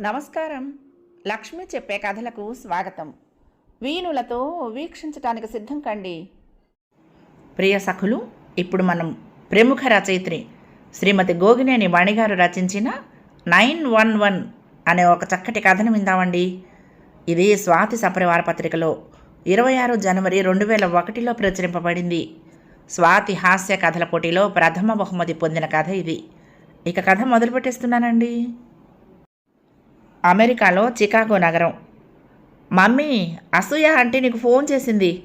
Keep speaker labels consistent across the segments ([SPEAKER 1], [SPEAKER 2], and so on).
[SPEAKER 1] నమస్కారం. లక్ష్మి చెప్పే కథలకు స్వాగతం. వీణులతో వీక్షించటానికి సిద్ధం కండి. ప్రియ సఖులు ఇప్పుడు మనం ప్రముఖ రచయిత్రి శ్రీమతి గోగినేని వాణిగారు రచించిన నైన్ వన్ వన్ అనే ఒక చక్కటి కథను విందామండి. ఇది స్వాతి సపరివార పత్రికలో ఇరవై ఆరు జనవరి రెండు వేల ఒకటిలో ప్రచురింపబడింది. స్వాతి హాస్య కథల పోటీలో ప్రథమ బహుమతి పొందిన కథ ఇది. ఇక కథ మొదలుపెట్టేస్తున్నానండి. అమెరికాలో చికాగో నగరం. మమ్మీ అసూయ అంటే నీకు ఫోన్ చేసింది.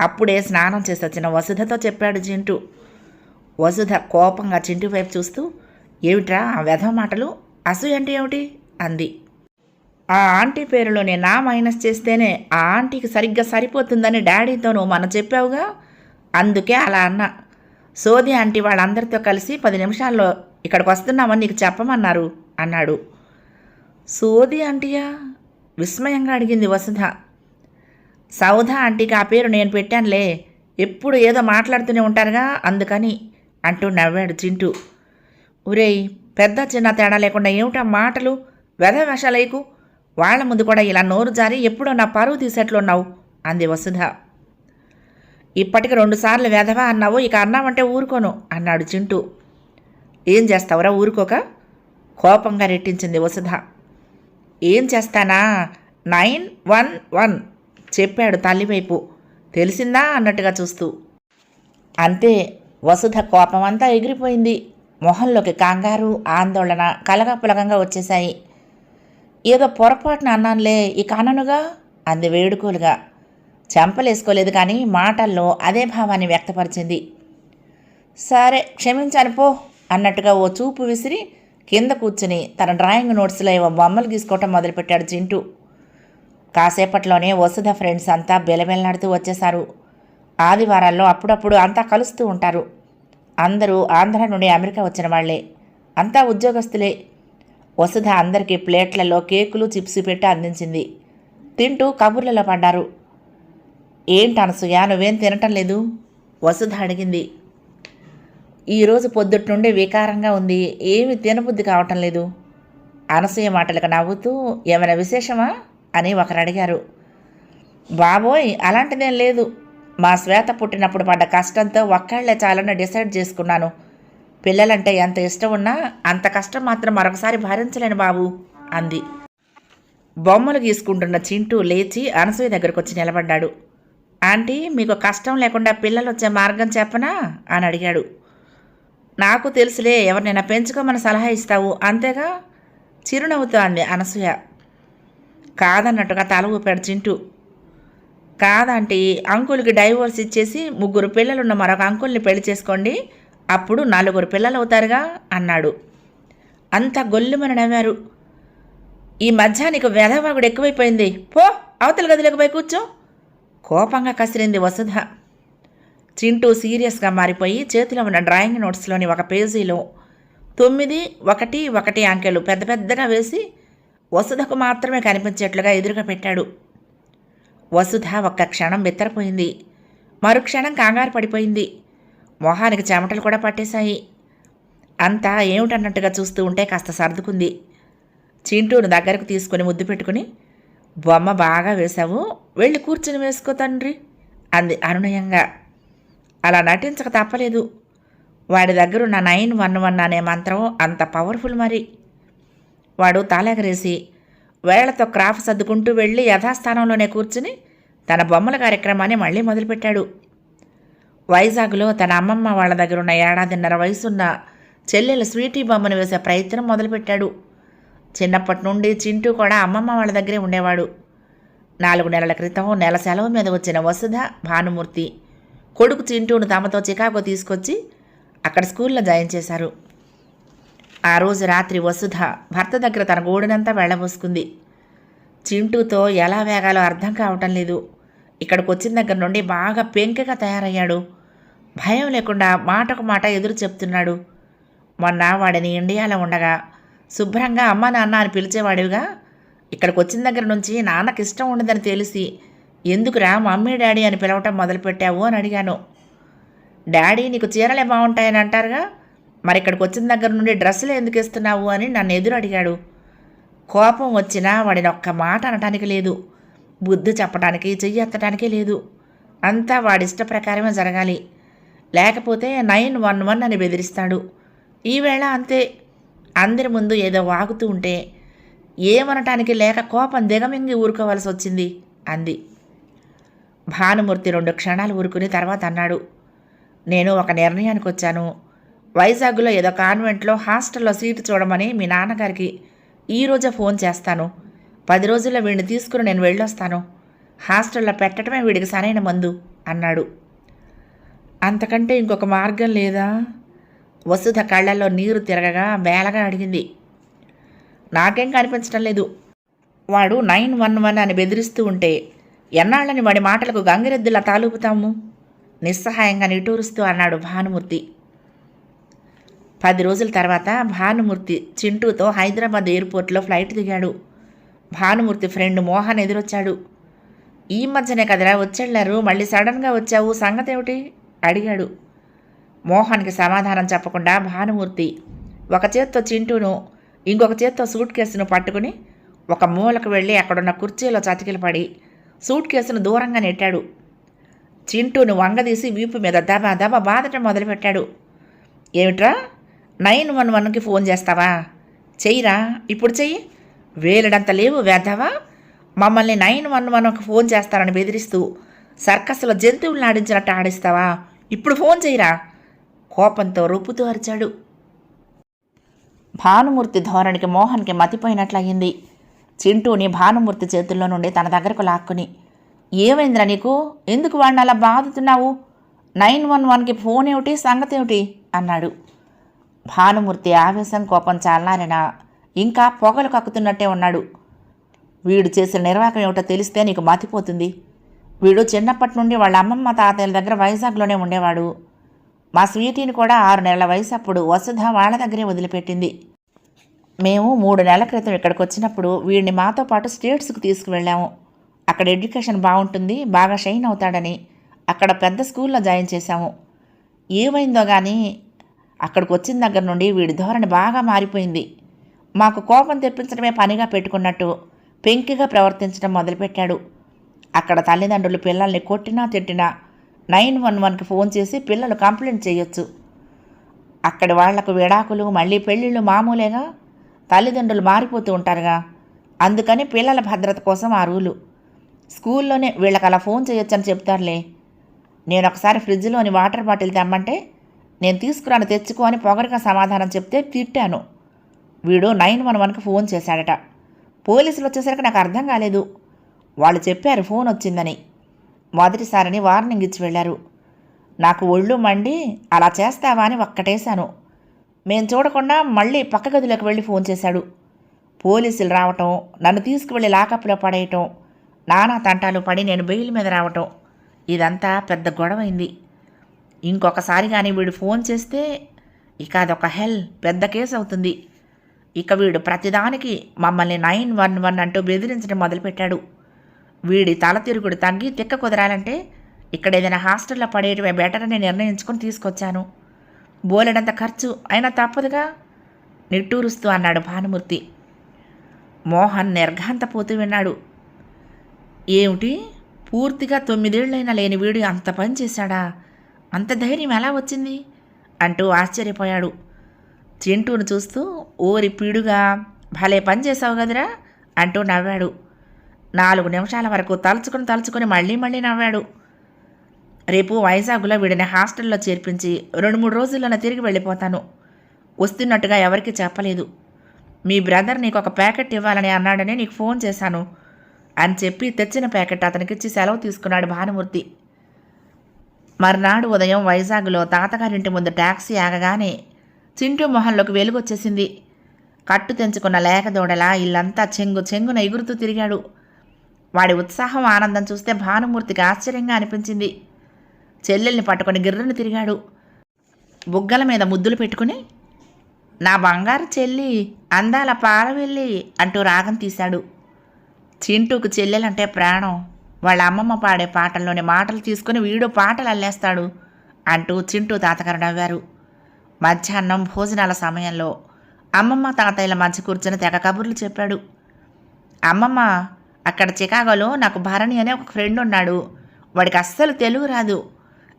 [SPEAKER 1] అప్పుడే స్నానం చేసి వచ్చిన వసుధతో చెప్పాడు చింటూ వసుధ కోపంగా చింటూ వైపు చూస్తూ ఏమిట్రా ఆ వెధవ మాటలు? అసూయ అంటే ఏమిటి? అంది. ఆ ఆంటీ పేరులో నేను నా మైనస్ చేస్తేనే ఆ ఆంటీకి సరిగ్గా సరిపోతుందని డాడీతోనూ మనం చెప్పావుగా? అందుకే అలా అన్నా. సోది ఆంటీ వాళ్ళందరితో కలిసి పది నిమిషాల్లో ఇక్కడికి వస్తున్నామని నీకు చెప్పమన్నారు అన్నాడు. సోది ఆంటీయా? విస్మయంగా అడిగింది వసుధ. సౌధ ఆంటీకి ఆ పేరు నేను పెట్టానులే. ఎప్పుడు ఏదో మాట్లాడుతూనే ఉంటారుగా అందుకని అంటూ నవ్వాడు చింటూ. ఒరేయ్ పెద్ద చిన్న తేడా లేకుండా ఏమిటా మాటలు? వెధ వేషాలేకు? వాళ్ళ ముందు కూడా ఇలా నోరు జారి ఎప్పుడో నా పరువు తీసేట్లున్నావు? అంది వసుధ. ఇప్పటికి రెండుసార్లు వెధవా అన్నావు ఇక అన్నావంటే ఊరుకోను అన్నాడు చింటూ. ఏం చేస్తావురా ఊరుకోక? కోపంగా రెట్టించింది వసుధ. ఏం చేస్తానా? నైన్ వన్ వన్ చెప్పాడు తల్లివైపు. తెలిసిందా? అన్నట్టుగా చూస్తూ. అంతే వసుధ కోపమంతా ఎగిరిపోయింది. మొహంలోకి కంగారు ఆందోళన కలగపులగంగా వచ్చేశాయి. ఏదో పొరపాటున అన్నానులే ఇక అననుగా? అంది వేడుకోలుగా. చెంపలేసుకోలేదు కానీ మాటల్లో అదే భావాన్ని వ్యక్తపరిచింది. సరే క్షమించాను పో అన్నట్టుగా ఓ చూపు విసిరి కింద కూర్చుని తన డ్రాయింగ్ నోట్స్లో ఏవో బొమ్మలు గీసుకోవటం మొదలుపెట్టాడు చింటూ కాసేపట్లోనే వసుధ ఫ్రెండ్స్ అంతా బెలబెల్లాడుతూ వచ్చేశారు. ఆదివారాల్లో అప్పుడప్పుడు అంతా కలుస్తూ ఉంటారు. అందరూ ఆంధ్ర నుండి అమెరికా వచ్చిన వాళ్ళే. అంతా ఉద్యోగస్తులే. వసుధ అందరికీ ప్లేట్లలో కేకులు చిప్స్ పెట్టి అందించింది. తింటూ కబుర్లలో పడ్డారు. ఏంటి అనసూయ నువ్వేం తినటం లేదు? వసుధ అడిగింది. ఈరోజు పొద్దుటి నుండి వికారంగా ఉంది. ఏమి తినబుద్ధి కావటం లేదు. అనసూయ మాటలకు నవ్వుతూ ఏమైనా విశేషమా? అని ఒకరు అడిగారు. బాబోయ్ అలాంటిదేం లేదు. మా శ్వేత పుట్టినప్పుడు పడ్డ కష్టంతో ఒక్కళ్ళే చాలని డిసైడ్ చేసుకున్నాను. పిల్లలంటే ఎంత ఇష్టం ఉన్నా అంత కష్టం మాత్రం మరొకసారి భరించలేను బాబు అంది. బొమ్మలు గీసుకుంటున్న చింటూ లేచి అనసూయ దగ్గరకు వచ్చి నిలబడ్డాడు. ఆంటీ మీకు కష్టం లేకుండా పిల్లలు వచ్చే మార్గం చెప్పనా? అని అడిగాడు. నాకు తెలుసులే ఎవరినైనా పెంచుకోమని సలహా ఇస్తావు. అంతేగా? చిరునవ్వుతో అంది అనసూయ. కాదన్నట్టుగా తల ఊపాడు చింటూ. కాదంటే అంకుల్కి డైవోర్స్ ఇచ్చేసి ముగ్గురు పిల్లలున్న మరొక అంకుల్ని పెళ్ళి చేసుకోండి. అప్పుడు నలుగురు పిల్లలు అవుతారుగా? అన్నాడు. అంత గొల్లుమని నవ్వారు. ఈ మధ్య నీకు వెధవాగుడు ఎక్కువైపోయింది. పో అవతల గదిలోకి పోయి కూర్చో. కోపంగా కసిరింది వసుధ. చింటూ సీరియస్గా మారిపోయి చేతిలో ఉన్న డ్రాయింగ్ నోట్స్లోని ఒక పేజీలో తొమ్మిది ఒకటి ఒకటి అంకెలు పెద్ద పెద్దగా వేసి వసుధకు మాత్రమే కనిపించేట్లుగా ఎదురుగా పెట్టాడు. వసుధ ఒక్క క్షణం బెత్తరపోయింది. మరుక్షణం కంగారు పడిపోయింది. మొహానికి చెమటలు కూడా పట్టేశాయి. అంతా ఏమిటన్నట్టుగా చూస్తూ ఉంటే కాస్త సర్దుకుంది. చింటూను దగ్గరకు తీసుకుని ముద్దు పెట్టుకుని బొమ్మ బాగా వేశావు వెళ్ళి కూర్చుని వేసుకో తండ్రి అంది అనునయంగా. అలా నటించక తప్పలేదు. వాడి దగ్గరున్న నైన్ వన్ వన్ అనే మంత్రం అంత పవర్ఫుల్ మరి. వాడు తాలెగరేసి వేళ్ళతో క్రాఫ్ సర్దుకుంటూ వెళ్ళి యథాస్థానంలోనే కూర్చుని తన బొమ్మల కార్యక్రమాన్ని మళ్ళీ మొదలుపెట్టాడు. వైజాగ్లో తన అమ్మమ్మ వాళ్ళ దగ్గర ఉన్న ఏడాదిన్నర వయసున్న చెల్లెల స్వీటీ బొమ్మను వేసే ప్రయత్నం మొదలుపెట్టాడు. చిన్నప్పటి నుండి చింటూ కూడా అమ్మమ్మ వాళ్ళ దగ్గరే ఉండేవాడు. నాలుగు నెలల క్రితం నెల సెలవు మీద వచ్చిన వసుధ భానుమూర్తి కొడుకు చింటూను తమతో చికాగో తీసుకొచ్చి అక్కడ స్కూల్లో జాయిన్ చేశారు. ఆ రోజు రాత్రి వసుధ భర్త దగ్గర తన గోడునంతా వెళ్ళబోసుకుంది. చింటూతో ఎలా వేగాలో అర్థం కావటం లేదు. ఇక్కడికి వచ్చిన దగ్గర నుండి బాగా పెంకగా తయారయ్యాడు. భయం లేకుండా మాటకు మాట ఎదురు చెప్తున్నాడు. మొన్న వాడిని ఇండియాలో ఉండగా శుభ్రంగా అమ్మ నాన్న అని పిలిచేవాడివిగా ఇక్కడికి వచ్చిన దగ్గర నుంచి నాన్నకి ఇష్టం ఉండదని తెలిసి ఎందుకురా మమ్మీ డాడీ అని పిలవటం మొదలుపెట్టావు అని అడిగాను. డాడీ నీకు చీరలే బాగుంటాయని అంటారుగా? మరి ఇక్కడికి వచ్చిన దగ్గర నుండి డ్రెస్సులు ఎందుకు ఇస్తున్నావు అని నన్ను ఎదురు అడిగాడు. కోపం వచ్చినా వాడిని ఒక్క మాట అనటానికి లేదు. బుద్ధి చెప్పడానికి చెయ్యి ఎత్తడానికి లేదు. అంతా వాడిష్ట ప్రకారమే జరగాలి. లేకపోతే నైన్ వన్ వన్ అని బెదిరిస్తాడు. ఈవేళ అంతే. అందరి ముందు ఏదో వాగుతూ ఉంటే ఏమనటానికి లేక కోపం దిగమింగి ఊరుకోవాల్సి వచ్చింది అంది. భానుమూర్తి రెండు క్షణాలు ఊరుకుని తర్వాత అన్నాడు. నేను ఒక నిర్ణయానికి వచ్చాను. వైజాగ్లో ఏదో కాన్వెంట్లో హాస్టల్లో సీటు చూడమని మీ నాన్నగారికి ఈరోజే ఫోన్ చేస్తాను. పది రోజుల్లో వీడిని తీసుకుని నేను వెళ్ళొస్తాను. హాస్టల్లో పెట్టడమే వీడికి సరైన మందు అన్నాడు. అంతకంటే ఇంకొక మార్గం లేదా? వసుధ కళ్ళల్లో నీరు తిరగగా వేలగా అడిగింది. నాకేం కనిపించడం లేదు. వాడు నైన్ వన్ వన్ అని బెదిరిస్తూ ఉంటే ఎన్నాళ్ళని వాడి మాటలకు గంగిరెద్దులా తాలూపుతాము? నిస్సహాయంగా నిటూరుస్తూ అన్నాడు భానుమూర్తి. పది రోజుల తర్వాత భానుమూర్తి చింటూతో హైదరాబాద్ ఎయిర్పోర్ట్లో ఫ్లైట్ దిగాడు. భానుమూర్తి ఫ్రెండ్ మోహన్ ఎదురొచ్చాడు. ఈ మధ్యనే కదరా వచ్చెళ్ళారు మళ్ళీ సడన్గా వచ్చావు సంగతి ఏమిటి అడిగాడు. మోహన్కి సమాధానం చెప్పకుండా భానుమూర్తి ఒక చేత్తో చింటూను ఇంకొక చేత్తో సూట్ కేసును పట్టుకుని ఒక మూలకు వెళ్ళి అక్కడున్న కుర్చీలో చతికిలపడి సూట్ కేసును దూరంగా నెట్టాడు. చింటూను వంగదీసి వీపు మీద దబా దబా బాధటం మొదలుపెట్టాడు. ఏమిట్రా? నైన్ వన్ వన్కి ఫోన్ చేస్తావా? చెయ్యిరా. ఇప్పుడు చెయ్యి. వేలడంత లేవు వేద్దావా? మమ్మల్ని నైన్ వన్ వన్కి ఫోన్ చేస్తారని బెదిరిస్తూ సర్కస్లో జంతువులను ఆడించినట్టు ఆడిస్తావా? ఇప్పుడు ఫోన్ చేయరా కోపంతో రొప్పుతూ అరిచాడు. భానుమూర్తి ధోరణికి మోహన్కి మతిపోయినట్లయింది. చింటూని భానుమూర్తి చేతుల్లో నుండి తన దగ్గరకు లాక్కుని ఏమైందిరా నీకు? ఎందుకు వాడిని అలా బాదుతున్నావు నైన్ వన్ వన్కి ఫోన్ ఏమిటి? సంగతి ఏమిటి? అన్నాడు. భానుమూర్తి ఆవేశం కోపం చాలనారిన ఇంకా పొగలు కక్కుతున్నట్టే ఉన్నాడు. వీడు చేసిన నిర్వాహకం ఏమిటో తెలిస్తే నీకు మతిపోతుంది. వీడు చిన్నప్పటి నుండి వాళ్ళ అమ్మమ్మ తాతయ్యల దగ్గర వైజాగ్లోనే ఉండేవాడు. మా స్వీటీని కూడా ఆరు నెలల వయసు అప్పుడు వసుధ వాళ్ళ దగ్గరే వదిలిపెట్టింది. మేము మూడు నెలల క్రితం ఇక్కడికి వచ్చినప్పుడు వీడిని మాతో పాటు స్టేట్స్కి తీసుకువెళ్ళాము. అక్కడ ఎడ్యుకేషన్ బాగుంటుంది బాగా షైన్ అవుతాడని అక్కడ పెద్ద స్కూల్లో జాయిన్ చేశాము. ఏమైందో కానీ అక్కడికి వచ్చిన దగ్గర నుండి వీడి ధోరణి బాగా మారిపోయింది. మాకు కోపం తెప్పించడమే పనిగా పెట్టుకున్నట్టు పెంకిగా ప్రవర్తించడం మొదలుపెట్టాడు. అక్కడ తల్లిదండ్రులు పిల్లల్ని కొట్టినా తిట్టినా నైన్ వన్ వన్కి ఫోన్ చేసి పిల్లలు కంప్లైంట్ చేయొచ్చు. అక్కడి వాళ్ళకు విడాకులు మళ్ళీ పెళ్ళిళ్ళు మామూలేగా తల్లిదండ్రులు మారిపోతూ ఉంటారుగా. అందుకని పిల్లల భద్రత కోసం ఆ రూలు. స్కూల్లోనే వీళ్ళకి అలా ఫోన్ చేయొచ్చని చెప్తారులే. నేను ఒకసారి ఫ్రిడ్జ్లోని వాటర్ బాటిల్ తెమ్మంటే నేను తీసుకురాను తెచ్చుకో అని పొగరుగా సమాధానం చెప్తే తిట్టాను. వీడు నైన్ వన్ వన్కి ఫోన్ చేశాడట. పోలీసులు వచ్చేసరికి నాకు అర్థం కాలేదు. వాళ్ళు చెప్పారు ఫోన్ వచ్చిందని. మొదటిసారిని వార్నింగ్ ఇచ్చి వెళ్ళారు. నాకు ఒళ్ళు మండి అలా చేస్తావా? అని ఒక్కటేశాను. మేం చూడకుండా మళ్ళీ పక్క గదిలోకి వెళ్ళి ఫోన్ చేశాడు. పోలీసులు రావటం నన్ను తీసుకువెళ్ళి లాకప్లో పడేయటం నానా తంటాలు పడి నేను బెయిల్ మీద రావటం ఇదంతా పెద్ద గొడవైంది. ఇంకొకసారి కానీ వీడు ఫోన్ చేస్తే ఇక అదొక హెల్ పెద్ద కేసు అవుతుంది. ఇక వీడు ప్రతిదానికి మమ్మల్ని నైన్ వన్ వన్ అంటూ బెదిరించడం మొదలుపెట్టాడు. వీడి తల తిరుగుడు తగ్గి తిక్క కుదరాలంటే ఇక్కడ ఏదైనా హాస్టల్లో పడేయటమే బెటర్ అని నిర్ణయించుకొని తీసుకొచ్చాను. బోలెడంత ఖర్చు అయినా తప్పదుగా? నిట్టూరుస్తూ అన్నాడు భానుమూర్తి. మోహన్ నిర్ఘాంతపోతూ విన్నాడు. ఏమిటి? పూర్తిగా తొమ్మిదేళ్ళైనా లేని వీడు అంత పని చేశాడా? అంత ధైర్యం ఎలా వచ్చింది? అంటూ ఆశ్చర్యపోయాడు. చింటూను చూస్తూ ఓరి పీడుగా భలే పని చేసావు కదరా? అంటూ నవ్వాడు. నాలుగు నిమిషాల వరకు తలుచుకుని తలుచుకుని మళ్ళీ మళ్ళీ నవ్వాడు. రేపు వైజాగ్లో వీడిని హాస్టల్లో చేర్పించి రెండు మూడు రోజుల్లోనే తిరిగి వెళ్ళిపోతాను. వస్తున్నట్టుగా ఎవరికీ చెప్పలేదు. మీ బ్రదర్ నీకు ఒక ప్యాకెట్ ఇవ్వాలని అన్నాడని నీకు ఫోన్ చేశాను. అని చెప్పి తెచ్చిన ప్యాకెట్ అతనికిచ్చి సెలవు తీసుకున్నాడు భానుమూర్తి. మర్నాడు ఉదయం వైజాగ్లో తాతగారింటి ముందు ట్యాక్సీ ఆగగానే చింటూ మొహంలోకి వెలుగొచ్చేసింది. కట్టు తెంచుకున్న లేకదోడలా ఇల్లంతా చెంగు చెంగున ఎగురుతూ తిరిగాడు. వాడి ఉత్సాహం ఆనందం చూస్తే భానుమూర్తికి ఆశ్చర్యంగా అనిపించింది. చెల్లెల్ని పట్టుకొని గిర్రను తిరిగాడు. బుగ్గల మీద ముద్దులు పెట్టుకుని నా బంగారు చెల్లి అందాల పారవెళ్ళి అంటూ రాగం తీశాడు. చింటూకు చెల్లెలంటే ప్రాణం. వాళ్ళ అమ్మమ్మ పాడే పాటల్లోని మాటలు తీసుకుని వీడు పాటలు అల్లేస్తాడు అంటూ చింటూ తాతగారు నవ్వారు. మధ్యాహ్నం భోజనాల సమయంలో అమ్మమ్మ తాతయ్యల మధ్య కూర్చొని తెగ కబుర్లు చెప్పాడు. అమ్మమ్మ అక్కడ చికాగోలో నాకు భరణి అనే ఒక ఫ్రెండ్ ఉన్నాడు. వాడికి అస్సలు తెలుగు రాదు.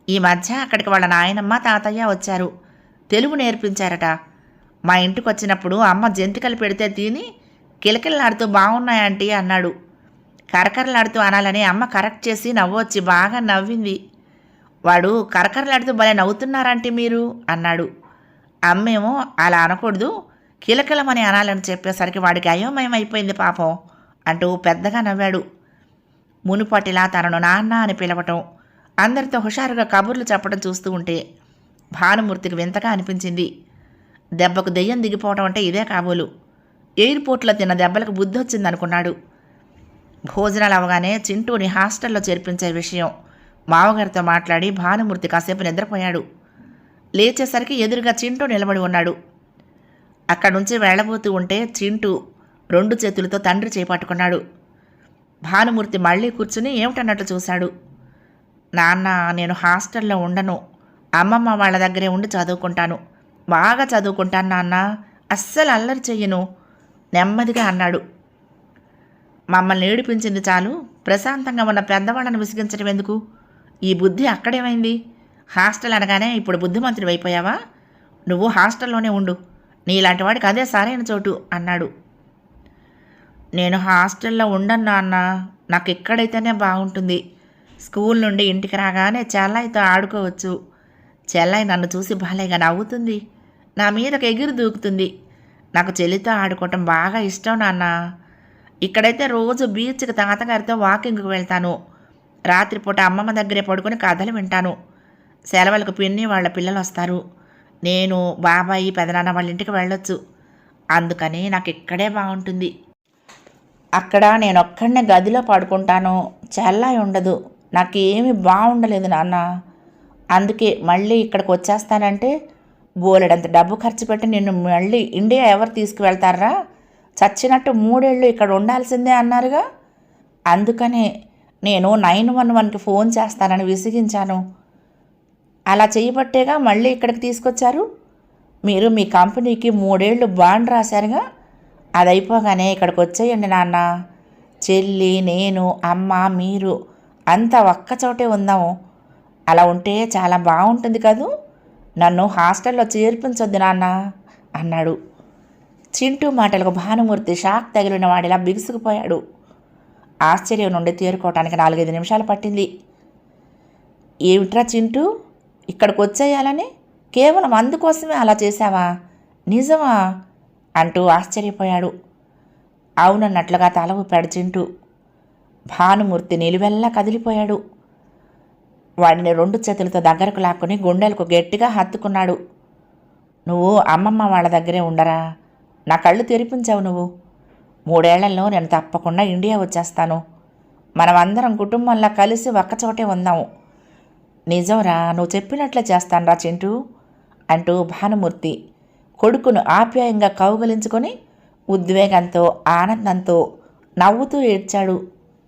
[SPEAKER 1] ఈ మధ్య అక్కడికి వాళ్ళ నాయనమ్మ తాతయ్య వచ్చారు. తెలుగు నేర్పించారట. మా ఇంటికి వచ్చినప్పుడు అమ్మ జంతికలు పెడితే తిని కిలకిలలాడుతూ బాగున్నాయంటీ అన్నాడు. కరకరలాడుతూ అనాలని అమ్మ కరెక్ట్ చేసి నవ్వొచ్చి బాగా నవ్వింది. వాడు కరకరలాడుతూ భలే నవ్వుతున్నారంటే మీరు అన్నాడు. అమ్మేమో అలా అనకూడదు కిలకిలమని అనాలని చెప్పేసరికి వాడికి అయోమయం అయిపోయింది పాపం అంటూ పెద్దగా నవ్వాడు. మునుపటిలా తనను నాన్న అని పిలవటం అందరితో హుషారుగా కబుర్లు చెప్పడం చూస్తూ ఉంటే భానుమూర్తికి వింతగా అనిపించింది. దెబ్బకు దెయ్యం దిగిపోవటం అంటే ఇదే కాబోలు. ఎయిర్పోర్ట్లో తిన్న దెబ్బలకు బుద్ధి వచ్చిందనుకున్నాడు. భోజనాలు అవగానే చింటూని హాస్టల్లో చేర్పించే విషయం మావగారితో మాట్లాడి భానుమూర్తి కాసేపు నిద్రపోయాడు. లేచేసరికి ఎదురుగా చింటూ నిలబడి ఉన్నాడు. అక్కడి నుంచి వెళ్ళబోతూ ఉంటే చింటూ రెండు చేతులతో తండ్రి చేపట్టుకున్నాడు. భానుమూర్తి మళ్ళీ కూర్చుని ఏమిటన్నట్టు చూశాడు. నాన్న నేను హాస్టల్లో ఉండను. అమ్మమ్మ వాళ్ళ దగ్గరే ఉండి చదువుకుంటాను. బాగా చదువుకుంటాను నాన్న అస్సలు అల్లరి చెయ్యను నెమ్మదిగా అన్నాడు. మమ్మల్ని ఏడిపించింది చాలు. ప్రశాంతంగా ఉన్న పెద్దవాళ్ళని విసిగించడం ఎందుకు? ఈ బుద్ధి అక్కడేమైంది? హాస్టల్ అనగానే ఇప్పుడు బుద్ధిమంతుడు అయిపోయావా? నువ్వు హాస్టల్లోనే ఉండు. నీలాంటి వాడికి అదే సరైన చోటు అన్నాడు. నేను హాస్టల్లో ఉండను నాన్న. నాకు ఇక్కడైతేనే బాగుంటుంది. స్కూల్ నుండి ఇంటికి రాగానే చెల్లాయితో ఆడుకోవచ్చు. చెల్లాయి నన్ను చూసి భలేగా నవ్వుతుంది. నా మీదకి ఎగిరి దూకుతుంది. నాకు చెల్లితో ఆడుకోవటం బాగా ఇష్టం నాన్న. ఇక్కడైతే రోజు బీచ్కి తాతగారితో వాకింగ్కి వెళ్తాను. రాత్రిపూట అమ్మమ్మ దగ్గరే పడుకొని కథలు వింటాను. సెలవులకు పిన్ని వాళ్ళ పిల్లలు వస్తారు. నేను బాబాయి పెదనాన్న వాళ్ళ ఇంటికి వెళ్ళొచ్చు. అందుకని నాకు ఇక్కడే బాగుంటుంది. అక్కడ నేను ఒక్కడనే గదిలో పడుకుంటాను. చెల్లాయి ఉండదు. నాకేమి బాగుండలేదు నాన్న. అందుకే మళ్ళీ ఇక్కడికి వచ్చేస్తానంటే బోలెడంత డబ్బు ఖర్చు పెట్టి నిన్ను మళ్ళీ ఇండియా ఎవరు తీసుకువెళ్తారా? చచ్చినట్టు మూడేళ్ళు ఇక్కడ ఉండాల్సిందే అన్నారుగా. అందుకనే నేను నైన్ వన్ వన్కి ఫోన్ చేస్తానని విసిగించాను. అలా చేయబట్టేగా మళ్ళీ ఇక్కడికి తీసుకొచ్చారు. మీరు మీ కంపెనీకి మూడేళ్ళు బాండ్ రాశారుగా. అది అయిపోగానే ఇక్కడికి వచ్చేయండి నాన్న. చెల్లి నేను అమ్మ మీరు అంతా ఒక్కచోటే ఉందాము అలా ఉంటే చాలా బాగుంటుంది కదూ? నన్ను హాస్టల్లో చేర్పించొద్దు నాన్న అన్నాడు. చింటూ మాటలకు భానుమూర్తి షాక్ తగిలిన వాడిలా బిగుసుకుపోయాడు. ఆశ్చర్యం నుండి తేరుకోవటానికి నాలుగైదు నిమిషాలు పట్టింది. ఏమిట్రా చింటూ? ఇక్కడికి వచ్చేయాలని? కేవలం అందుకోసమే అలా చేశావా? నిజమా? అంటూ ఆశ్చర్యపోయాడు. అవునన్నట్లుగా తల ఊపాడు చింటూ. భానుమూర్తి నిలువెల్లా కదిలిపోయాడు. వాడిని రెండు చేతులతో దగ్గరకు లాక్కుని గుండెలకు గట్టిగా హత్తుకున్నాడు. నువ్వు అమ్మమ్మ వాళ్ళ దగ్గరే ఉండరా? నా కళ్ళు తెరిపించావు నువ్వు. మూడేళ్ళలో నేను తప్పకుండా ఇండియా వచ్చేస్తాను. మనమందరం కుటుంబంలా కలిసి ఒక్కచోటే ఉందాము నిజంరా నువ్వు చెప్పినట్లే చేస్తానురా చింటూ అంటూ భానుమూర్తి కొడుకును ఆప్యాయంగా కౌగలించుకొని ఉద్వేగంతో ఆనందంతో నవ్వుతూ ఏడ్చాడు.